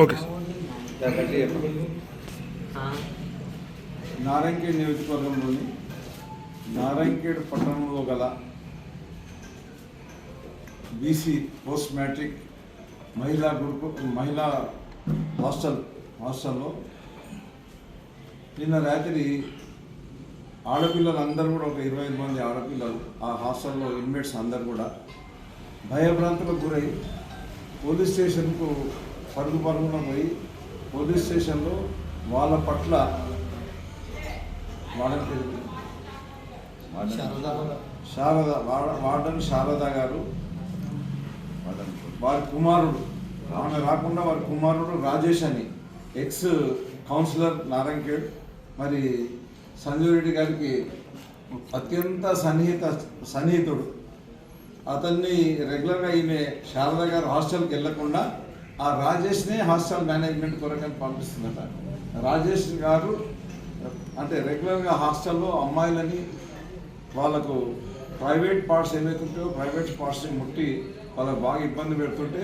Okay Narayankhed నియోజకవర్గంలోని నారాయణఖేడ్ పట్టణంలో గల బీసీ పోస్ట్ మ్యాట్రిక్ మహిళా గ్రూప్ మహిళా హాస్టల్ హాస్టల్లో నిన్న రాత్రి ఆడపిల్లలు కూడా ఒక ఇరవై ఐదు మంది ఆడపిల్లలు ఆ హాస్టల్లో ఇన్మేట్స్ అందరు కూడా భయభ్రాంతులకు గురై పోలీస్ స్టేషన్కు పరుగు పరుగున పోయి పోలీస్ స్టేషన్లో వాళ్ళ పట్ల వాళ్ళ పేరు శారద వాడ- వార్డన్ శారద గారు వారి కుమారుడు ఆమె రాకుండా వారి కుమారుడు రాజేష్ అని ఎక్స్ కౌన్సిలర్ నారాయణఖేడ్ మరి సంజయ్ రెడ్డి గారికి అత్యంత సన్నిహిత సన్నిహితుడు. అతన్ని రెగ్యులర్గా ఈమె శారద గారు హాస్టల్కి వెళ్ళకుండా ఆ రాజేష్నే హాస్టల్ మేనేజ్మెంట్ కొరకని పంపిస్తుందట. రాజేష్ గారు అంటే రెగ్యులర్గా హాస్టల్లో అమ్మాయిలని వాళ్ళకు ప్రైవేట్ పార్ట్స్ ఏవైతే ప్రైవేట్ పార్ట్స్ని ముట్టి వాళ్ళకు బాగా ఇబ్బంది పెడుతుంటే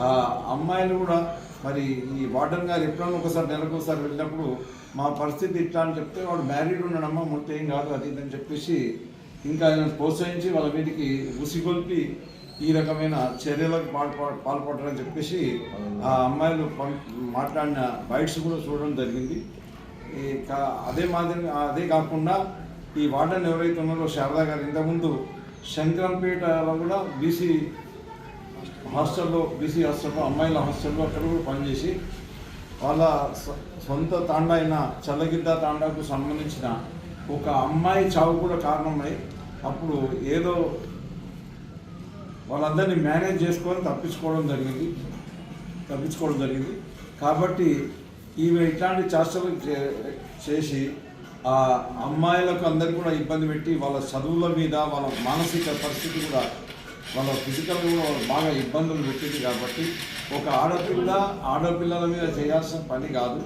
ఆ అమ్మాయిలు కూడా మరి ఈ వార్డన్ గారు ఎప్పుడన్నా ఒకసారి నెలకు ఒకసారి వెళ్ళినప్పుడు మా పరిస్థితి ఇట్లా అని చెప్తే వాడు మ్యారీడ్ ఉన్నాడమ్మా ముట్టేం కాదు అది అని చెప్పేసి ఇంకా ఆయన ప్రోత్సహించి వాళ్ళ మీదకి ఉసిగొల్పి ఈ రకమైన చర్యలకు పాల్పడాలని చెప్పేసి ఆ అమ్మాయిలు మాట్లాడిన బైట్స్ కూడా చూడడం జరిగింది. ఈ అదే మాదిరి అదే కాకుండా ఈ వార్డెన్ ఎవరైతే ఉన్నారో శారదా గారు ఇంతకుముందు శంకరంపేటలో కూడా బీసీ హాస్టల్లో బీసీ హాస్టల్లో అమ్మాయిల హాస్టల్లో అక్కడ కూడా పనిచేసి వాళ్ళ సొ- సొంత తాండా అయిన చల్లగిద్ద తాండాకు సంబంధించిన ఒక అమ్మాయి చావు కూడా కారణమై అప్పుడు ఏదో వాళ్ళందరినీ మేనేజ్ చేసుకొని తప్పించుకోవడం జరిగింది. తప్పించుకోవడం జరిగింది. కాబట్టి ఈమె ఇట్లాంటి చేష్టలు చే- చేసి ఆ అమ్మాయిలకు అందరికీ కూడా ఇబ్బంది పెట్టి వాళ్ళ చదువుల మీద వాళ్ళ మానసిక పరిస్థితి కూడా వాళ్ళ ఫిజికల్ కూడా వాళ్ళు బాగా ఇబ్బందులు పెట్టింది కాబట్టి ఒక ఆడపిల్ల ఆడపిల్లల మీద చేయాల్సిన పని కాదు.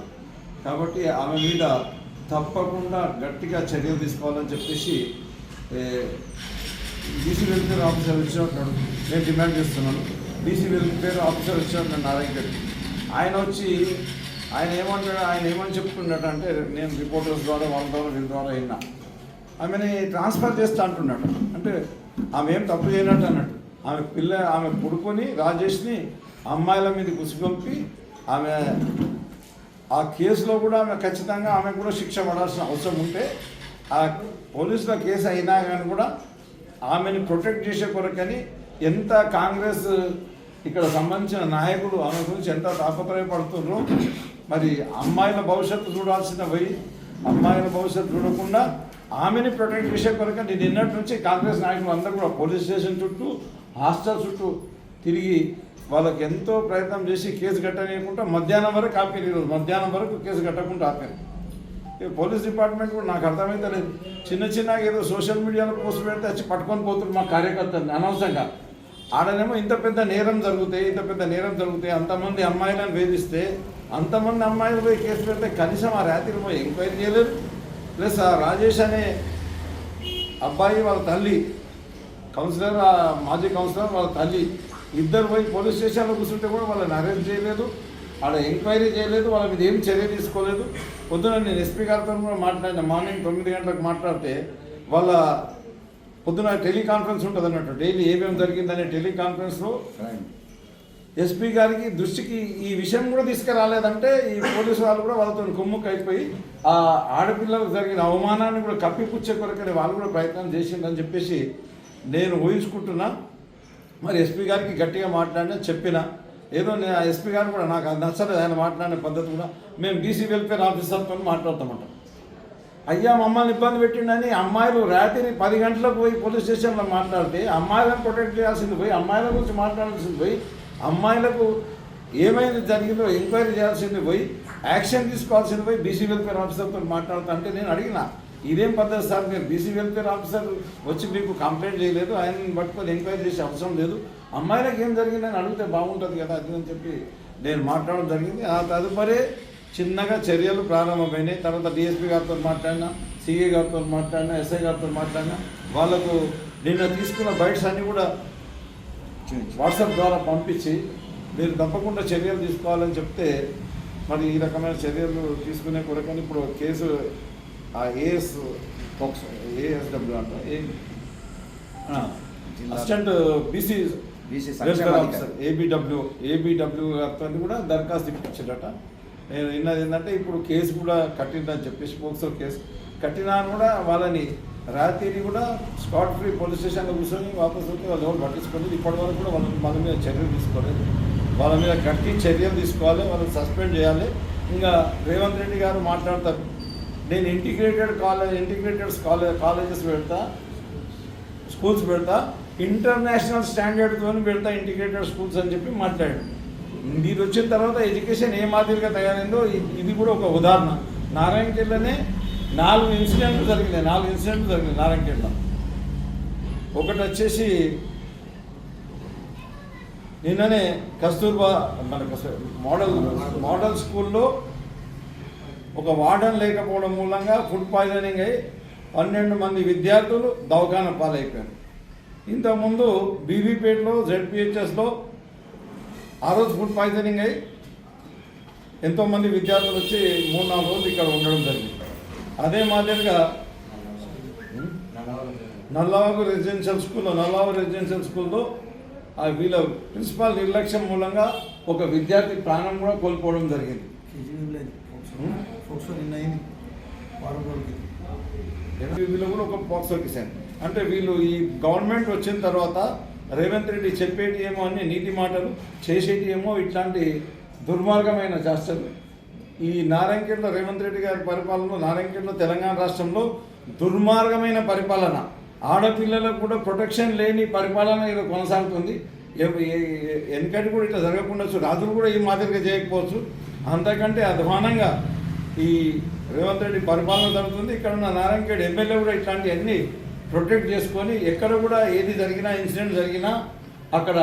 కాబట్టి ఆమె మీద తప్పకుండా గట్టిగా చర్యలు తీసుకోవాలని చెప్పేసి బీసీ వెల్ఫేర్ ఆఫీసర్ వచ్చినట్టున్నాడు నేను డిమాండ్ చేస్తున్నాను. బీసీ వెల్ఫేర్ ఆఫీసర్ వచ్చినట్టున్నాడు నారాయణ గారు. ఆయన వచ్చి ఆయన ఏమంటాడు ఆయన ఏమని చెప్తున్నాడు అంటే నేను రిపోర్టర్స్ ద్వారా వాళ్ళ ద్వారా వీళ్ళ ద్వారా అయినా ఆమెని ట్రాన్స్ఫర్ చేస్తా అంటున్నాడు. అంటే ఆమె ఏం తప్పు చేయనట్టు అన్నాడు. ఆమె పిల్ల ఆమె పుడుకొని రాజేష్ని అమ్మాయిల మీద గుసిపంపి ఆమె ఆ కేసులో కూడా ఆమె ఖచ్చితంగా ఆమె కూడా శిక్ష పడాల్సిన అవసరం ఉంటే ఆ పోలీసుల కేసు అయినా కానీ కూడా ఆమెని ప్రొటెక్ట్ చేసే కొరకని ఎంత కాంగ్రెస్ ఇక్కడ సంబంధించిన నాయకులు ఆమె గురించి ఎంత తాపత్రయపడుతున్నారు మరి అమ్మాయిల భవిష్యత్తు చూడాల్సిన పోయి అమ్మాయిల భవిష్యత్తు చూడకుండా ఆమెని ప్రొటెక్ట్ చేసే కొరక నేను నిన్నటి నుంచి కాంగ్రెస్ నాయకులు అందరూ కూడా పోలీస్ స్టేషన్ చుట్టూ హాస్టల్ చుట్టూ తిరిగి వాళ్ళకి ఎంతో ప్రయత్నం చేసి కేసు కట్టనీయకుండా మధ్యాహ్నం వరకు ఆపారు ఈరోజు. మధ్యాహ్నం వరకు కేసు కట్టకుండా ఆపారు. పోలీస్ డిపార్ట్మెంట్ కూడా నాకు అర్థమైతే లేదు. చిన్న చిన్నగా ఏదో సోషల్ మీడియాలో పోస్ట్ పెడితే వచ్చి పట్టుకొని పోతున్నారు మా కార్యకర్తలు అనవసరంగా. ఆడనేమో ఇంత పెద్ద నేరం జరుగుతాయి ఇంత పెద్ద నేరం జరుగుతాయి అంతమంది అమ్మాయిలను వేధిస్తే అంతమంది అమ్మాయిలు పోయి కేసు పెడితే కనీసం ఆ రాత్రి పోయి ఎంక్వైరీ చేయలేదు. ప్లస్ ఆ రాజేష్ అనే అబ్బాయి వాళ్ళ తల్లి కౌన్సిలర్ ఆ మాజీ కౌన్సిలర్ వాళ్ళ తల్లి ఇద్దరు పోయి పోలీస్ స్టేషన్లో కూర్చుంటే కూడా వాళ్ళని అరెస్ట్ చేయలేదు. ఆడ ఎంక్వైరీ చేయలేదు వాళ్ళ మీద ఏం చర్య తీసుకోలేదు. పొద్దున నేను ఎస్పీ గారితో కూడా మాట్లాడిన మార్నింగ్ తొమ్మిది గంటలకు మాట్లాడితే వాళ్ళ పొద్దున టెలికాన్ఫరెన్స్ ఉంటుంది అన్నట్టు. డైలీ ఏమేమి జరిగిందనే టెలికాన్ఫరెన్స్లో ఎస్పీ గారికి దృష్టికి ఈ విషయం కూడా తీసుకురాలేదంటే ఈ పోలీసు వాళ్ళు కూడా వాళ్ళతో కుమ్ముకు అయిపోయి ఆ ఆడపిల్లలకు జరిగిన అవమానాన్ని కూడా కప్పిపుచ్చే కొరకనే వాళ్ళు కూడా ప్రయత్నం చేసిందని చెప్పేసి నేను ఊహించుకుంటున్నా. మరి ఎస్పీ గారికి గట్టిగా మాట్లాడినా చెప్పిన ఏదో నేను ఎస్పీ గారు కూడా నాకు అది నచ్చలేదు ఆయన మాట్లాడే పద్ధతి కూడా మేము బీసీ వెల్ఫేర్ ఆఫీసర్తో మాట్లాడతామంట. అయ్యా మమ్మల్ని ఇబ్బంది పెట్టిండని అమ్మాయిలు రాత్రి పది గంటలకు పోయి పోలీస్ స్టేషన్లో మాట్లాడితే అమ్మాయిలను ప్రొటెక్ట్ చేయాల్సింది పోయి అమ్మాయిల గురించి మాట్లాడాల్సింది పోయి అమ్మాయిలకు ఏమైంది జరిగిందో ఎంక్వైరీ చేయాల్సింది పోయి యాక్షన్ తీసుకోవాల్సింది పోయి బీసీ వెల్ఫేర్ ఆఫీసర్తో మాట్లాడుతా అంటే నేను అడిగిన. ఇదేం పద్ధతి సార్ మీరు బీసీ వెల్ఫేర్ ఆఫీసర్ వచ్చి మీకు కంప్లైంట్ చేయలేదు ఆయనని పట్టుకొని ఎంక్వైరీ చేసే అవసరం లేదు. అమ్మాయిలకు ఏం జరిగిందని అడిగితే బాగుంటుంది కదా అది అని చెప్పి నేను మాట్లాడడం జరిగింది. ఆ తదుపరి చిన్నగా చర్యలు ప్రారంభమైనాయి. తర్వాత డిఎస్పీ గారితో మాట్లాడినా సిఏ గారితో మాట్లాడినా ఎస్ఐ గారితో మాట్లాడినా వాళ్ళకు నిన్న తీసుకున్న బైట్స్ అన్నీ కూడా వాట్సాప్ ద్వారా పంపించి మీరు తప్పకుండా చర్యలు తీసుకోవాలని చెప్తే మరి ఈ రకమైన చర్యలు తీసుకునే కొరకని ఇప్పుడు కేసు ఆ ఏఎస్ ఏఎస్డబ్ల్యూ అంట ఏ జిల్లా- assistant BC BC. Officer ABW ABW గారితో కూడా దరఖాస్తు ఇప్పించాడట నేను విన్నది ఏంటంటే ఇప్పుడు కేసు కూడా కట్టిందని చెప్పేసి పోక్సో కేసు కట్టినా కూడా వాళ్ళని రాత్రి కూడా స్పాట్ ఫ్రీ పోలీస్ స్టేషన్లో కూర్చొని వాపస్ వస్తే వాళ్ళు ఎవరు పట్టించుకోలేదు. ఇప్పటి వరకు కూడా వాళ్ళ వాళ్ళ మీద చర్యలు తీసుకోలేదు. వాళ్ళ మీద గట్టి చర్యలు తీసుకోవాలి వాళ్ళని సస్పెండ్ చేయాలి. ఇంకా రేవంత్ రెడ్డి గారు మాట్లాడతారు. నేను integrated college integrated college colleges పెడతా స్కూల్స్ పెడతా ఇంటర్నేషనల్ స్టాండర్డ్తో పెడతా ఇంటిగ్రేటెడ్ స్కూల్స్ అని చెప్పి మాట్లాడాడు మీరు వచ్చిన తర్వాత ఎడ్యుకేషన్ ఏ మాదిరిగా తయారైందో ఇది కూడా ఒక ఉదాహరణ. నారాయణకేళ్ళనే నాలుగు ఇన్సిడెంట్లు జరిగినాయి నాలుగు ఇన్సిడెంట్లు జరిగినాయి నారాయణకేళ్ళ ఒకటి వచ్చేసి నిన్ననే కస్తూర్బా మన మోడల్ మోడల్ స్కూల్లో ఒక వార్డన్ లేకపోవడం మూలంగా ఫుడ్ పాయిజనింగ్ అయ్యి పన్నెండు మంది విద్యార్థులు దవకాన పాలైపోయారు. ఇంతకుముందు బీబీపేటలో జెడ్పిహెచ్ఎస్లో ఆ రోజు ఫుడ్ పాయిజనింగ్ అయ్యి ఎంతోమంది విద్యార్థులు వచ్చి మూడు నాలుగు రోజులు ఇక్కడ ఉండడం జరిగింది. అదే మాదిరిగా నల్లవాగు రెసిడెన్షియల్ స్కూల్లో నల్లవాగు రెసిడెన్షియల్ స్కూల్లో వీళ్ళ ప్రిన్సిపాల్ నిర్లక్ష్యం మూలంగా ఒక విద్యార్థి ప్రాణం కూడా కోల్పోవడం జరిగింది. కేజీఎం ఫోక్సో నిన్న అయింది. వారం రోజులకి. వీళ్ళు కూడా ఒక బాక్స్ వచ్చేసాను అంటే వీళ్ళు ఈ గవర్నమెంట్ వచ్చిన తర్వాత రేవంత్ రెడ్డి చెప్పేటి ఏమో అన్ని నీతి మాటలు చేసేటి ఏమో ఇట్లాంటి దుర్మార్గమైన చేస్తారు ఈ నారాయణఖేడ్లో రేవంత్ రెడ్డి గారి పరిపాలనలో నారాయణఖేడ్లో తెలంగాణ రాష్ట్రంలో దుర్మార్గమైన పరిపాలన. ఆడపిల్లలకు కూడా ప్రొటెక్షన్ లేని పరిపాలన ఇది కొనసాగుతుంది. ఎ- వెనకటి కూడా ఇట్లా జరగకుండా రాజులు కూడా ఈ మాదిరిగా చేయకపోవచ్చు. అంతకంటే అధ్వానంగా ఈ రేవంత్ రెడ్డి పరిపాలన జరుగుతుంది. ఇక్కడ ఉన్న నారాయణఖేడ్ ఎమ్మెల్యే కూడా ఇట్లాంటివన్నీ ప్రొటెక్ట్ చేసుకొని ఎక్కడ కూడా ఏది జరిగినా ఇన్సిడెంట్ జరిగినా అక్కడ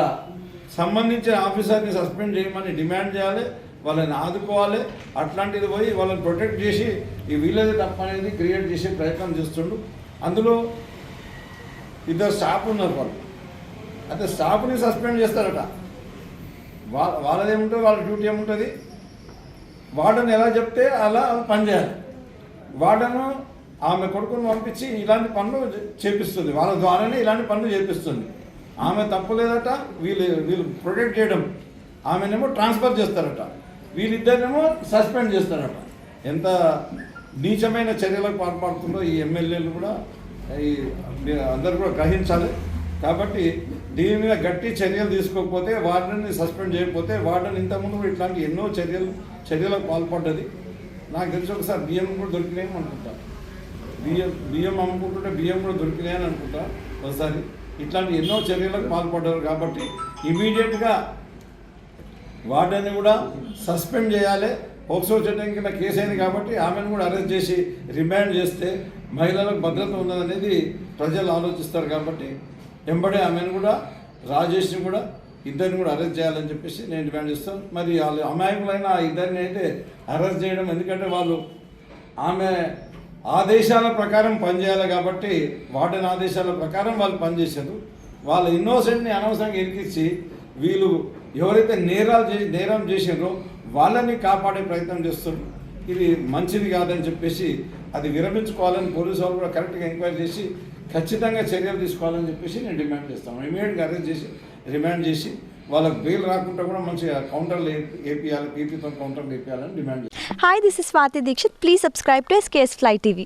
సంబంధించిన ఆఫీసర్ని సస్పెండ్ చేయమని డిమాండ్ చేయాలి వాళ్ళని ఆదుకోవాలి. అట్లాంటిది పోయి వాళ్ళని ప్రొటెక్ట్ చేసి ఈ వీళ్ళది తప్ప అనేది క్రియేట్ చేసే ప్రయత్నం చేస్తుండు. అందులో ఇద్దరు స్టాఫ్ ఉన్నారు వాళ్ళు. అయితే స్టాఫ్ని సస్పెండ్ చేస్తారట. వాళ్ళ వాళ్ళదేముంటుంది? వాళ్ళ డ్యూటీ ఏముంటుంది? వార్డన్ ఎలా చెప్తే అలా పనిచేయాలి వార్డను ఆమె కొడుకుని పంపించి ఇలాంటి పనులు చేపిస్తుంది. వాళ్ళ ద్వారానే ఇలాంటి పనులు చేపిస్తుంది. ఆమె తప్పులేదట వీళ్ళు వీళ్ళు ప్రొటెక్ట్ చేయడం. ఆమెనేమో ట్రాన్స్ఫర్ చేస్తారట. వీళ్ళిద్దరినేమో సస్పెండ్ చేస్తారట. ఎంత నీచమైన చర్యలకు పాల్పడుతుందో ఈ ఎమ్మెల్యేలు కూడా ఈ అందరూ కూడా గ్రహించాలి. కాబట్టి దీని మీద గట్టి చర్యలు తీసుకోకపోతే వార్డెన్ని సస్పెండ్ చేయకపోతే వార్డెన్ ఇంతకుముందు కూడా ఇట్లాంటి ఎన్నో చర్యలు చర్యలకు పాల్పడ్డది. నాకు తెలిసి ఒకసారి బియ్యం కూడా దొరికినాయి అనుకుంటా. బియ్యం బియ్యం అమ్ముకుంటుంటే బియ్యం కూడా దొరికినాయని అనుకుంటా ఒకసారి. ఇట్లాంటి ఎన్నో చర్యలకు పాల్పడ్డారు కాబట్టి ఇమీడియట్గా వార్డెన్ని కూడా సస్పెండ్ చేయాలి. పోక్సో చట్టం కింద కేసు అయింది కాబట్టి ఆమెను కూడా అరెస్ట్ చేసి రిమాండ్ చేస్తే మహిళలకు భద్రత ఉన్నదనేది ప్రజలు ఆలోచిస్తారు కాబట్టి వెంబడే ఆమెను కూడా రాజేష్ని కూడా ఇద్దరిని కూడా అరెస్ట్ చేయాలని చెప్పేసి నేను డిమాండ్ చేస్తాను. మరి వాళ్ళు అమాయకులైన ఆ ఇద్దరిని అయితే అరెస్ట్ చేయడం ఎందుకంటే వాళ్ళు ఆమె ఆదేశాల ప్రకారం పనిచేయాలి కాబట్టి వాటిని ఆదేశాల ప్రకారం వాళ్ళు పనిచేశారు. వాళ్ళ ఇన్నోసెంట్ని అనవసరంగా ఇరికిచ్చి వీళ్ళు ఎవరైతే నేరాలు చేసి నేరం చేసిండ్రో వాళ్ళని కాపాడే ప్రయత్నం చేస్తారు ఇది మంచిది కాదని చెప్పేసి అది విరమించుకోవాలని పోలీసు వాళ్ళు కూడా కరెక్ట్గా ఎంక్వైరీ చేసి ఖచ్చితంగా చర్యలు తీసుకోవాలని చెప్పేసి నేను డిమాండ్ చేస్తాను. ఇమీడియట్గా అరెస్ట్ చేసి రిమాండ్ చేసి వాళ్ళకి బెయిల్ రాకుండా కూడా మంచిగా కౌంటర్లు వేపియాలి పీపీతో కౌంటర్లు వేపియాలని డిమాండ్ చేస్తాను. Hi this is Swathi Dixit please subscribe to SKS fly TV